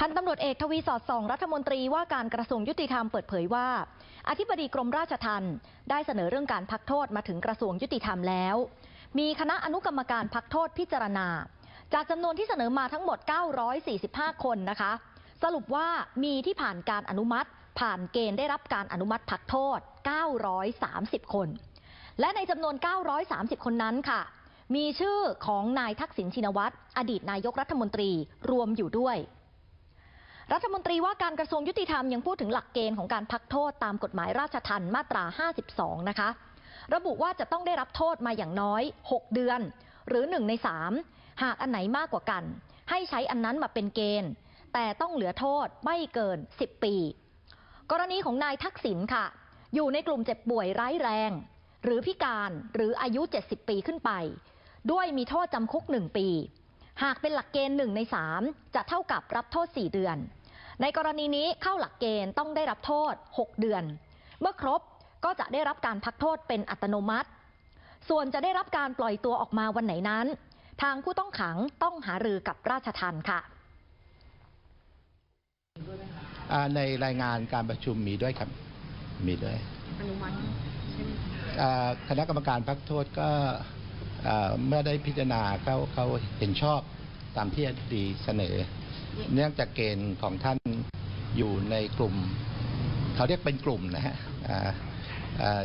พันตำรวจเอกทวีสอดส่องรัฐมนตรีว่าการกระทรวงยุติธรรมเปิดเผยว่า อธิบดีกรมราชทัณฑ์ได้เสนอเรื่องการพักโทษมาถึงกระทรวงยุติธรรมแล้ว มีคณะอนุกรรมการพักโทษพิจารณา จากจำนวนที่เสนอมาทั้งหมด 945 คนนะคะ สรุปว่ามีที่ผ่านการอนุมัติ ผ่านเกณฑ์ได้รับการอนุมัติพักโทษ 930 คน และในจำนวน 930 คนนั้นค่ะมีชื่อของนายทักษิณชินวัตรอดีตนายกรัฐมนตรีรวมอยู่ด้วย รัฐมนตรีว่าการกระทรวงยุติธรรมยังพูดถึงหลักเกณฑ์ของการพักโทษตามกฎหมายราชทัณฑ์มาตรา 52 นะคะ ระบุว่าจะต้องได้รับโทษมาอย่างน้อย 6 เดือน หรือ 1 ใน 3 หากอันไหนมากกว่ากัน ให้ใช้อันนั้นมาเป็นเกณฑ์ แต่ต้องเหลือโทษไม่เกิน 10 ปี กรณีของนายทักษิณค่ะ อยู่ในกลุ่มเจ็บป่วยร้ายแรง หรือพิการหรืออายุ 70 ปีขึ้นไป ด้วยมีโทษจำคุก 1 ปี หากเป็นหลักเกณฑ์1ใน3จะเท่ากับรับโทษ 4 เดือน ในกรณีนี้เข้าหลักเกณฑ์ต้องได้รับโทษ 6 เดือน เมื่อครบก็จะได้รับการพักโทษเป็นอัตโนมัติ ส่วนจะได้รับการปล่อยตัวออกมาวันไหนนั้น ทางผู้ต้องขังต้องหารือกับราชทัณฑ์ค่ะอ่าในรายงานการประชุมมีด้วยครับ มีด้วยอนุมัติใช่ไหมคะอ่าคณะกรรมการพักโทษก็อ่าเมื่อได้พิจารณาเขาเขาเห็นชอบตามที่อธิบดีเสนอ เนื่องจากเกณฑ์ของท่าน อยู่ในกลุ่ม เขาเรียกเป็นกลุ่มนะฮะอ่าอ่า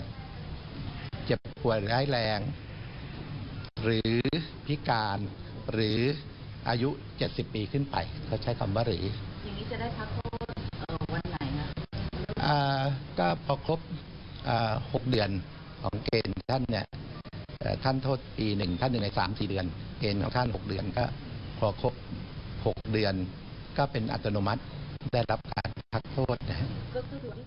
เจ็บป่วยร้ายแรง หรือพิการหรืออายุ 70 ปีขึ้นไป เขาใช้คำว่าหรือ อย่างนี้จะได้พักโทษเอ่อวันไหนนะอ่าก็พอครบอ่าหกเดือนของเกณฑ์ท่านเนี่ยเอ่อท่านโทษปีหนึ่งท่านหนึ่งในสามสี่เดือน เกณฑ์ของท่านหกเดือนก็พอครบหกเดือนก็เป็นอัตโนมัติ ได้รับการพักโทษนะฮะก็คือที่